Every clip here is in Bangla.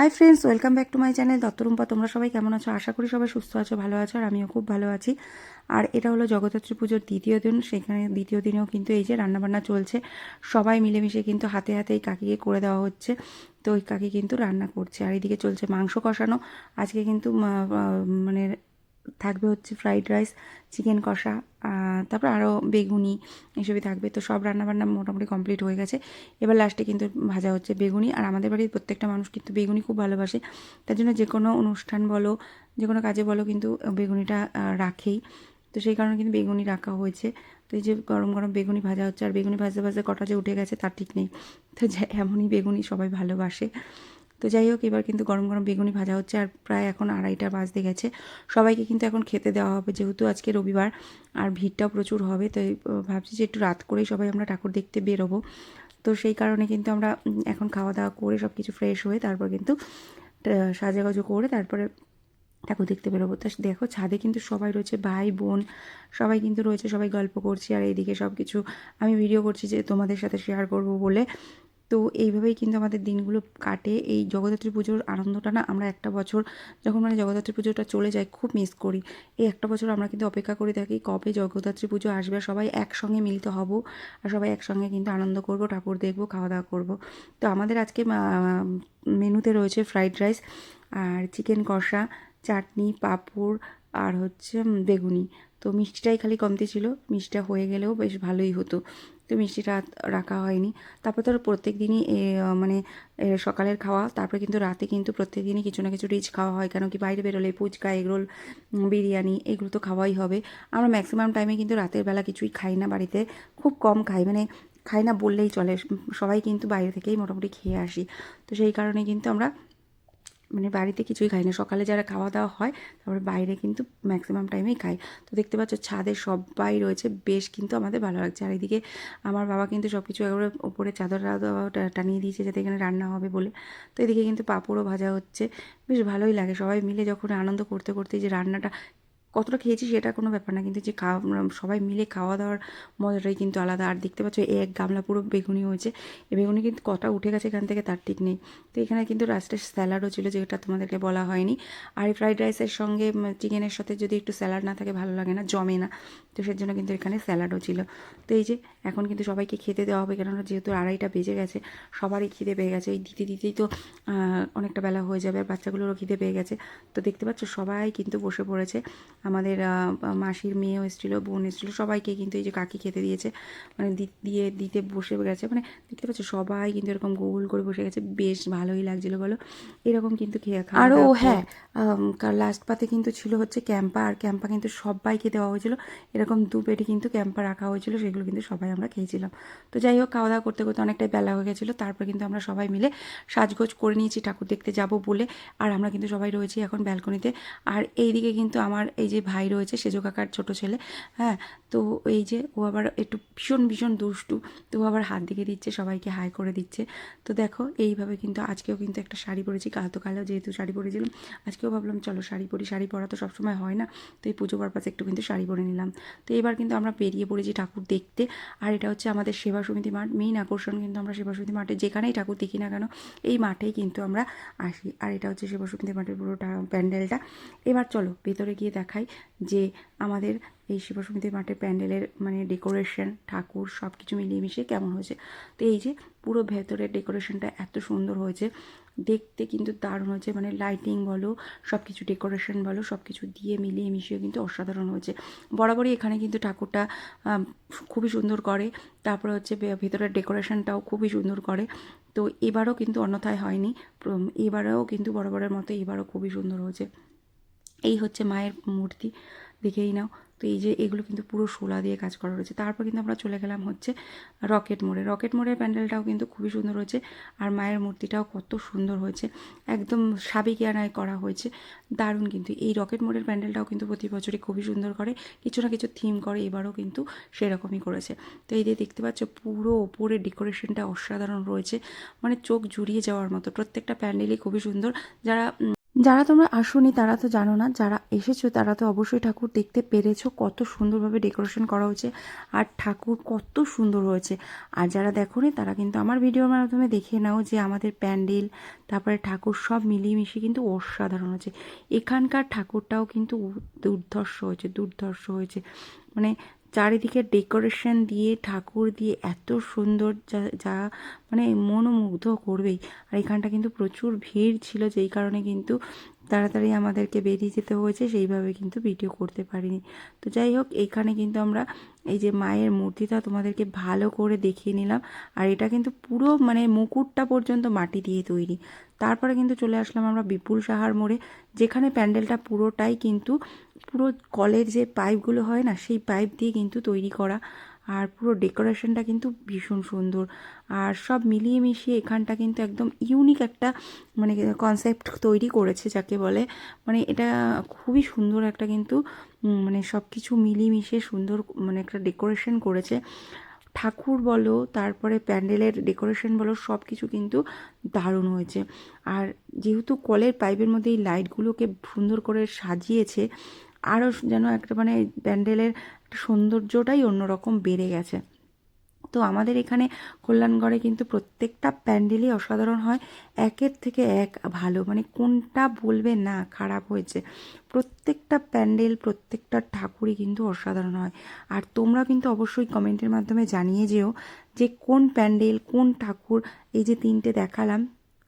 Hi friends welcome back to my channel Dutta Rumpa তোমরা সবাই কেমন আছো? আশা করি সবাই সুস্থ আছো, ভালো আছো, আর আমিও খুব ভালো আছি। আর এটা হলো জগদ্ধাত্রী পুজোর দ্বিতীয় দিন। সেখানে দ্বিতীয় দিনেও কিন্তু এই যে রান্নাবান্না চলছে, সবাই মিলেমিশে কিন্তু হাতে হাতে এই কাকিকে করে দেওয়া হচ্ছে। তো ওই কাকি কিন্তু রান্না করছে। আর এদিকে চলছে মাংস কষানো। আজকে কিন্তু মানে থাকবে হচ্ছে ফ্রাইড রাইস চিকেন কষা তারপর আরও বেগুনি এসবই থাকবে। তো সব রান্নাবান্না মোটামুটি কমপ্লিট হয়ে গেছে। এবার লাস্টে কিন্তু ভাজা হচ্ছে বেগুনি। আর আমাদের বাড়ির প্রত্যেকটা মানুষ কিন্তু বেগুনি খুব ভালোবাসে। তার জন্য যে কোনো অনুষ্ঠান বলো, যে কোনো কাজে বলো কিন্তু বেগুনিটা রাখেই। তো সেই কারণে কিন্তু বেগুনি রাখা হয়েছে। তো এই যে গরম গরম বেগুনি ভাজা হচ্ছে, আর বেগুনি ভাজতে ভাজতে কটা যে উঠে গেছে তার ঠিক নেই। তো এমনই বেগুনি সবাই ভালোবাসে। তো যাই হোক, এবার কিন্তু গরম গরম বেগুনি ভাজা হচ্ছে আর প্রায় এখন আড়াইটা বাজতে গেছে। সবাইকে কিন্তু এখন খেতে দেওয়া হবে, যেহেতু আজকে রবিবার আর ভিড়টাও প্রচুর হবে তো ভাবছি যে একটু রাত করেই সবাই আমরা ঠাকুর দেখতে বেরোবো। তো সেই কারণে কিন্তু আমরা এখন খাওয়া দাওয়া করে সব কিছু ফ্রেশ হয়ে তারপর কিন্তু সাজাগুজো করে তারপরে ঠাকুর দেখতে বেরোবো। তা দেখো, ছাদে কিন্তু সবাই রয়েছে, ভাই, বোন, সবাই কিন্তু রয়েছে, সবাই গল্প করছি আর এইদিকে সব কিছু আমি ভিডিও করছি যে তোমাদের সাথে শেয়ার করব বলে। তো এইভাবেই কিন্তু আমাদের দিনগুলো কাটে। এই জগদ্ধাত্রী পুজোর আনন্দটা না আমরা একটা বছর যখন মানে জগদ্ধাত্রী পুজোটা চলে যায় খুব মিস করি। এই একটা বছর আমরা কিন্তু অপেক্ষা করে থাকি কবে জগদ্ধাত্রী পুজো আসবে। সবাই একসঙ্গে মিলিত হব আর সবাই একসঙ্গে কিন্তু আনন্দ করব, ঠাকুর দেখব খাওয়া দাওয়া করব। তো আমাদের আজকে মেনুতে রয়েছে ফ্রাইড রাইস আর চিকেন কষা, চাটনি, পাঁপড় আর হচ্ছে বেগুনি। তো মিষ্টিটাই খালি কমতি ছিল। মিষ্টিটা হয়ে গেলেও বেশ ভালোই হতো। তো মিষ্টিটা রাখা হয়নি। তারপর তো প্রত্যেক দিনই মানে সকালের খাওয়া, তারপরে কিন্তু রাতে কিন্তু প্রত্যেক দিনই কিছু না কিছু রিচ খাওয়া হয়। কেন কি বাইরে বেরোলে ফুচকা, এগরোল বিরিয়ানি, এগুলো তো খাওয়াই হবে। আমরা ম্যাক্সিমাম টাইমে কিন্তু রাতের বেলা কিছুই খাই না বাড়িতে। খুব কম খাই। মানে খাই না বললেই চলে। সবাই কিন্তু বাইরে থেকেই মোটামুটি খেয়ে আসি। তো সেই কারণে কিন্তু আমরা মানে বাড়িতে কিছুই খাই না। সকালে যারা খাওয়া দাওয়া হয়, তারপরে বাইরে কিন্তু ম্যাক্সিমাম টাইমেই খাই। তো দেখতে পাচ্ছ ছাদে সবাই রয়েছে, বেশ কিন্তু আমাদের ভালো লাগছে। আর এদিকে আমার বাবা কিন্তু সব কিছু একবারে ওপরে চাদর টানিয়ে দিয়েছে যাতে এখানে রান্না হবে বলে। তো এদিকে কিন্তু পাঁপড়ও ভাজা হচ্ছে, বেশ ভালোই লাগে। সবাই মিলে যখন আনন্দ করতে করতে যে রান্নাটা কতটা খেয়েছি সেটা কোনো ব্যাপার না, কিন্তু যে খাওয়া সবাই মিলে খাওয়া দাওয়ার মজাটাই কিন্তু আলাদা। আর দেখতে পাচ্ছ এক গামলা পুরো বেগুনি হয়েছে। এই বেগুনি কিন্তু কটা উঠে গেছে এখান থেকে তার ঠিক নেই। তো এখানে কিন্তু লাস্টে স্যালাডও ছিল, যেটা তোমাদেরকে বলা হয়নি। আর ফ্রাইড রাইসের সঙ্গে চিকেনের সাথে যদি একটু স্যালাড না থাকে, ভালো লাগে না, জমে না। তো সের জন্য কিন্তু এখানে স্যালাডও ছিল। তো এই যে, এখন কিন্তু সবাইকে খেতে দেওয়া হবে, কেননা যেহেতু আড়াইটা বেজে গেছে, সবারই খিদে পেয়ে গেছে। এই দিতে দিতেই তো অনেকটা বেলা হয়ে যাবে, আর বাচ্চাগুলোরও খিদে পেয়ে গেছে। তো দেখতে পাচ্ছ, সবাই কিন্তু বসে পড়েছে। আমাদের মাসির মেয়েও এসেছিল বোন এসেছিল সবাইকে কিন্তু এই যে কাকি খেতে দিয়েছে। মানে দি- দিয়ে দিতে বসে গেছে। মানে দেখতে পাচ্ছ সবাই কিন্তু এরকম গোল করে বসে গেছে। বেশ ভালোই লাগছিল বলো। এরকম কিন্তু খেয়ে খাওয়া আরও হ্যাঁ, লাস্ট পাতে কিন্তু ছিল হচ্ছে ক্যাম্পা। আর ক্যাম্পা কিন্তু সবাইকে দেওয়া হয়েছিল। এরকম দু পেটি কিন্তু ক্যাম্পা রাখা হয়েছিল সেগুলো কিন্তু সবাই আমরা খেয়েছিলাম। তো যাই হোক খাওয়া দাওয়া করতে করতে অনেকটাই বেলা হয়ে গেছিল। তারপর কিন্তু আমরা সবাই মিলে সাজগোজ করে নিয়েছি ঠাকুর দেখতে যাব বলে। আর আমরা কিন্তু সবাই রয়েছি এখন ব্যালকনিতে। আর এইদিকে কিন্তু আমার এই যে ভাই রয়েছে, সেজো কাকার ছোটো ছেলে হ্যাঁ তো এই যে ও আবার একটু ভীষণ ভীষণ দুষ্টু, তো ও আবার হাত দিকে দিচ্ছে, সবাইকে হাই করে দিচ্ছে। তো দেখো, এইভাবে কিন্তু আজকেও কিন্তু একটা শাড়ি পরেছি কাল তো কালেও যেহেতু শাড়ি পরেছিলাম, আজকেও ভাবলাম চলো শাড়ি পরি, শাড়ি পরা তো সবসময় হয় না, তো এই পুজো পারপাসে একটু কিন্তু শাড়ি পরে নিলাম। তো এবার কিন্তু আমরা বেরিয়ে পড়েছি ঠাকুর দেখতে, আর এটা হচ্ছে আমাদের সেবা সমিতি মাঠ মেইন আকর্ষণ কিন্তু আমরা সেবা সমিতি মাঠে যেখানেই ঠাকুর দেখি না কেন, এই মাঠেই কিন্তু আমরা আসি। আর এটা হচ্ছে সেবা সমিতি মাঠের পুরোটা প্যান্ডেলটা। এবার চলো, ভেতরে গিয়ে দেখাই যে আমাদের এই শিবা সমিতি মাঠের প্যান্ডেলের মানে ডেকোরেশন, ঠাকুর সব কিছু মিলিয়ে মিশিয়ে কেমন হয়েছে। তো এই যে পুরো ভেতরের ডেকোরেশনটা এত সুন্দর হয়েছে, দেখতে কিন্তু দারুণ হয়েছে। মানে লাইটিং বলো সব কিছু ডেকোরেশন বলো সব কিছু দিয়ে মিলিয়ে মিশিয়ে কিন্তু অসাধারণ হয়েছে। বরাবরই এখানে কিন্তু ঠাকুরটা খুবই সুন্দর করে। তারপরে হচ্ছে ভেতরের ডেকোরেশনটাও খুবই সুন্দর করে। তো এবারও কিন্তু অন্যথায় হয়নি। এবারেও কিন্তু বরাবরের মতো এবারও খুবই সুন্দর হয়েছে। এই হচ্ছে মায়ের মূর্তি, দেখেই নাও। তো এই যে এগুলো কিন্তু পুরো শোলা দিয়ে কাজ করা রয়েছে। তারপর কিন্তু আমরা চলে গেলাম হচ্ছে রকেট মোড়ে। রকেট মোড়ের প্যান্ডেলটাও কিন্তু খুবই সুন্দর হয়েছে আর মায়ের মূর্তিটাও কত সুন্দর হয়েছে। একদম সাবিকিয়ানায় করা হয়েছে। দারুণ কিন্তু। এই রকেট মোড়ের প্যান্ডেলটাও কিন্তু প্রতি বছরই খুবই সুন্দর করে। কিছু না কিছু থিম করে, এবারও কিন্তু সেরকমই করেছে। তো এই যে দেখতে পাচ্ছ, পুরো ওপরে ডেকোরেশনটা অসাধারণ রয়েছে। মানে চোখ জুড়িয়ে যাওয়ার মতো। প্রত্যেকটা প্যান্ডেলই খুবই সুন্দর। যারা যারা তোমরা আসোনি তারা তো জানো না, যারা এসেছ তারা তো অবশ্যই ঠাকুর দেখতে পেরেছ, কত সুন্দরভাবে ডেকোরেশন করা হয়েছে আর ঠাকুর কত সুন্দর হয়েছে। আর যারা দেখোনি তারা কিন্তু আমার ভিডিওর মাধ্যমে দেখে নাও যে আমাদের প্যান্ডেল, তারপরে ঠাকুর সব মিলিয়ে কিন্তু অসাধারণ হয়েছে। এখানকার ঠাকুরটাও কিন্তু দুর্ধর্ষ হয়েছে দুর্ধর্ষ হয়েছে। মানে চারিদিকে ডেকোরেশন দিয়ে, ঠাকুর দিয়ে এত সুন্দর যা যা মানে মনোমুগ্ধ করবেই। আর এখানটা কিন্তু প্রচুর ভিড় ছিল, যেই কারণে কিন্তু তাড়াতাড়ি আমাদেরকে বেরিয়ে যেতে হয়েছে, সেইভাবে কিন্তু ভিডিও করতে পারিনি। তো যাই হোক, এখানে কিন্তু আমরা এই যে মায়ের মূর্তিটা তোমাদেরকে ভালো করে দেখিয়ে নিলাম। আর এটা কিন্তু পুরো মানে মুকুটটা পর্যন্ত মাটি দিয়ে তৈরি। তারপরে কিন্তু চলে আসলাম আমরা বিপুল সাহার মোড়ে, যেখানে প্যান্ডেলটা পুরোটাই কিন্তু পুরো কলের যে পাইপগুলো হয় না, সেই পাইপ দিয়ে কিন্তু তৈরি করা। আর পুরো ডেকোরেশনটা কিন্তু ভীষণ সুন্দর। আর সব মিলিয়ে মিশিয়ে এখানটা কিন্তু একদম ইউনিক একটা মানে কনসেপ্ট তৈরি করেছে যাকে বলে। মানে এটা খুবই সুন্দর একটা কিন্তু মানে সব কিছু মিলিয়ে মিশিয়ে সুন্দর মানে একটা ডেকোরেশন করেছে। ঠাকুর বলো, তারপরে প্যান্ডেলের ডেকোরেশন বলো সব কিছু কিন্তু দারুণ হয়েছে। আর যেহেতু কলের পাইপের মধ্যে এই লাইটগুলোকে সুন্দর করে সাজিয়েছে আরও যেন একটা মানে প্যান্ডেলের একটা সৌন্দর্যটাই অন্যরকম বেড়ে গেছে। তো আমাদের এখানে কল্যাণগড়ে কিন্তু প্রত্যেকটা প্যান্ডেলই অসাধারণ হয়, একের থেকে এক ভালো। মানে কোনটা বলবে না, খারাপ হয়েছে। প্রত্যেকটা প্যান্ডেল, প্রত্যেকটা ঠাকুরই কিন্তু অসাধারণ হয়। আর তোমরা কিন্তু অবশ্যই কমেন্টের মাধ্যমে জানিয়ে যেও যে কোন প্যান্ডেল, কোন ঠাকুর, এই যে তিনটে দেখালাম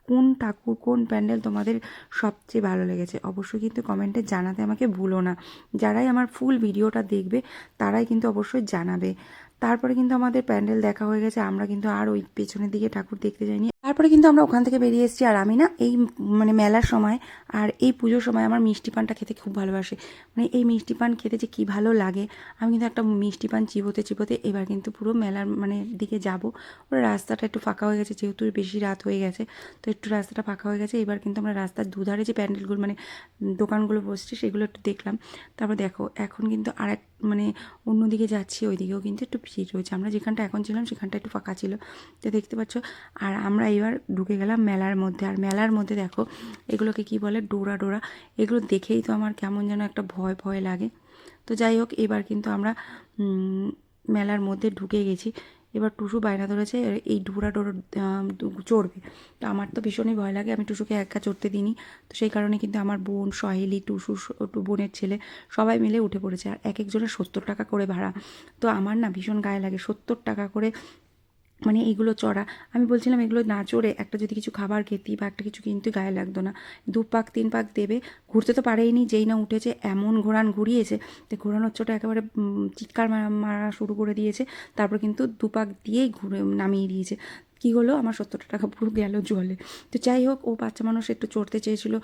কোন ঠাকুর, কোন প্যান্ডেল তোমাদের সবচেয়ে ভালো লেগেছে? অবশ্যই কিন্তু কমেন্টে জানাতে আমাকে ভুলো না। যারাই আমার ফুল ভিডিওটা দেখবে, তারাই কিন্তু অবশ্যই জানাবে। তারপরে কিন্তু আমাদের প্যান্ডেল দেখা হয়ে গেছে। আমরা কিন্তু আর ওই পেছনের দিকে ঠাকুর দেখতে যাইনি। তারপরে কিন্তু আমরা ওখান থেকে বেরিয়ে এসেছি আর আমি না এই মানে মেলার সময় আর এই পুজোর সময় আমার মিষ্টি পানটা খেতে খুব ভালোবাসে। মানে এই মিষ্টি পান খেতে যে কী ভালো লাগে, আমি কিন্তু একটা মিষ্টি পান চিবোতে চিবোতে এবার কিন্তু পুরো মেলার মানে দিকে যাব। ওরা রাস্তাটা একটু ফাঁকা হয়ে গেছে, যেহেতু বেশি রাত হয়ে গেছে, তো একটু রাস্তাটা ফাঁকা হয়ে গেছে। এবার কিন্তু আমরা রাস্তার দুধারে যে প্যান্ডেলগুলো মানে দোকানগুলো বসছে, সেগুলো একটু দেখলাম। তারপর দেখো, এখন কিন্তু আর এক মানে অন্যদিকে যাচ্ছি, ওইদিকেও কিন্তু একটু ভিড় রয়েছে। আমরা যেখানটা এখন ছিলাম, সেখানটা একটু ফাঁকা ছিল। তো দেখতে পাচ্ছ, আর আমরা এবার ঢুকে গেলাম মেলার মধ্যে। আর মেলার মধ্যে দেখো, এগুলোকে কি বলে? ডোরা ডোরা। এগুলো দেখেই তো আমার কেমন যেন একটা ভয় ভয় লাগে। তো যাই হোক, এবার কিন্তু আমরা মেলার মধ্যে ঢুকে গেছি। এবার টুসু বায়না ধরেছে এই ডোরা ডোরা চড়বে। তো আমার তো ভীষণই ভয় লাগে। আমি টুসুকে একা চড়তে দিইনি। তো সেই কারণে কিন্তু আমার বোন, সহেলি, টুসু বোনের ছেলে, সবাই মিলে উঠে পড়েছে। আর এক একজনের সত্তর টাকা করে ভাড়া। তো আমার না ভীষণ গায়ে লাগে। সত্তর টাকা করে মানে এগুলো চড়া। আমি বলছিলাম এগুলো না চড়ে একটা যদি কিছু খাবার খেতি বা একটা কিছু কিন্তু গায়ে লাগতো না। দু পাক, তিন পাক দেবে। ঘুরতে তো পারেইনি, যেই না উঠেছে এমন ঘোরান ঘুরিয়েছে তো ঘোরানোর চোটা একেবারে চিৎকার মারা শুরু করে দিয়েছে। তারপর কিন্তু দু পাক দিয়েই ঘুরে, নামিয়ে দিয়েছে। কি হলো? আমার সত্তরটা টাকা পুরো গেল জলে। তো যাই হোক, ও বাচ্চা মানুষ একটু চড়তে চেয়েছিল।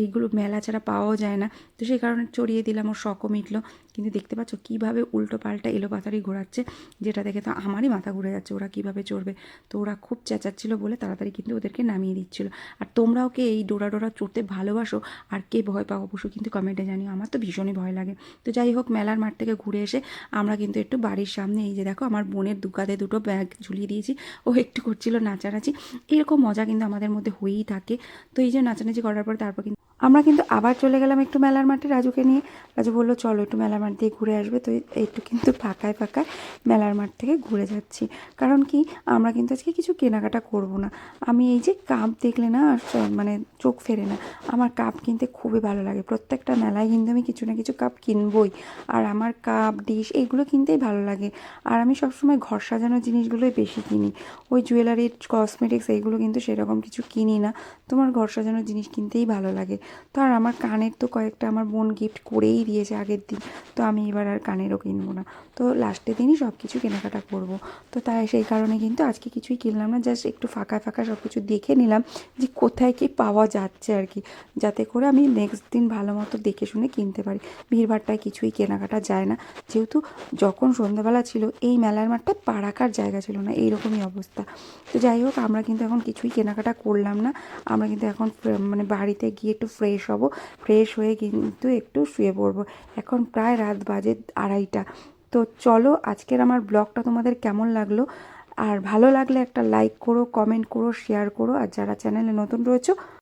এইগুলো মেলা ছাড়া পাওয়াও যায় না। তো সেই কারণে চড়িয়ে দিলাম, ওর শখও মিটলো। কিন্তু দেখতে পাচ্ছ কীভাবে উল্টো পাল্টা এলো পাতারি ঘোরাচ্ছে, যেটা দেখে তো আমারই মাথা ঘুরে যাচ্ছে, ওরা কীভাবে চড়বে। তো ওরা খুব চেঁচাচ্ছিল বলে তাড়াতাড়ি কিন্তু ওদেরকে নামিয়ে দিচ্ছিল। আর তোমরাও কে এই ডোরা ডোরা চড়তে ভালোবাসো? আর কে ভয় পাও? অবশ্যই কিন্তু কমেন্টে জানিও। আমার তো ভীষণই ভয় লাগে। তো যাই হোক, মেলার মাঠ থেকে ঘুরে এসে আমরা কিন্তু একটু বাড়ির সামনে এই যে দেখো, আমার বোনের দুকাতে দুটো ব্যাগ ঝুলিয়ে দিয়েছি। ও একটু করছিল নাচানাচি, এরকম মজা কিন্তু আমাদের মধ্যে হয়েই থাকে। তো এই যে নাচানাচি করার পর তারপর কিন্তু আমরা কিন্তু আবার চলে গেলাম একটু মেলার মাঠে। রাজুকে নিয়ে। রাজু বলল, চলো একটু মেলার মাঠ দিয়ে ঘুরে আসবে। তো একটু কিন্তু ফাঁকায় ফাঁকায় মেলার মাঠ থেকে ঘুরে যাচ্ছি। কারণ কি? আমরা কিন্তু আজকে কিছু কেনাকাটা করব না। আমি এই যে কাপ দেখলে না মানে চোখ ফেরে না। আমার কাপ কিনতে খুবই ভালো লাগে। প্রত্যেকটা মেলায় কিন্তু আমি কিছু না কিছু কাপ কিনবই। আর আমার কাপ, ডিশ এইগুলো কিনতেই ভালো লাগে। আর আমি সবসময় ঘর সাজানোর জিনিসগুলোই বেশি কিনি। ওই জুয়েলারি কসমেটিক্স, এইগুলো কিন্তু সেরকম কিছু কিনি না। তোমার ঘর সাজানোর জিনিস কিনতেই ভালো লাগে। তো আর আমার কানের তো কয়েকটা আমার বোন গিফট করেই দিয়েছে আগের দিন, তো আমি এবার আর কানেরও কিনবো না। তো লাস্টের দিনই সব কিছু কেনাকাটা করব। তো তাই সেই কারণে কিন্তু আজকে কিছুই কিনলাম না জাস্ট একটু ফাঁকা ফাঁকা সব কিছু দেখে নিলাম যে কোথায় কি পাওয়া যাচ্ছে আর কি, যাতে করে আমি নেক্সট দিন ভালো মতো দেখে শুনে কিনতে পারি। ভিড়ভাড়টায় কিছুই কেনাকাটা যায় না। যেহেতু যখন সন্ধ্যাবেলা ছিল, এই মেলার মাঠটা পা রাখার জায়গা ছিল না, এইরকমই অবস্থা। তো যাই হোক, আমরা কিন্তু এখন কিছুই কেনাকাটা করলাম না। আমরা কিন্তু এখন মানে বাড়িতে গিয়ে একটু ফ্রেশ হব। ফ্রেশ হয়ে কিন্তু একটু শুয়ে পড়ব। এখন প্রায় রাত বাজে আড়াইটা। তো চলো, আজকের আমার ব্লগটা তোমাদের কেমন লাগল? আর ভালো লাগলে একটা লাইক করো কমেন্ট করো শেয়ার করো। আর যারা চ্যানেলে নতুন রয়েছে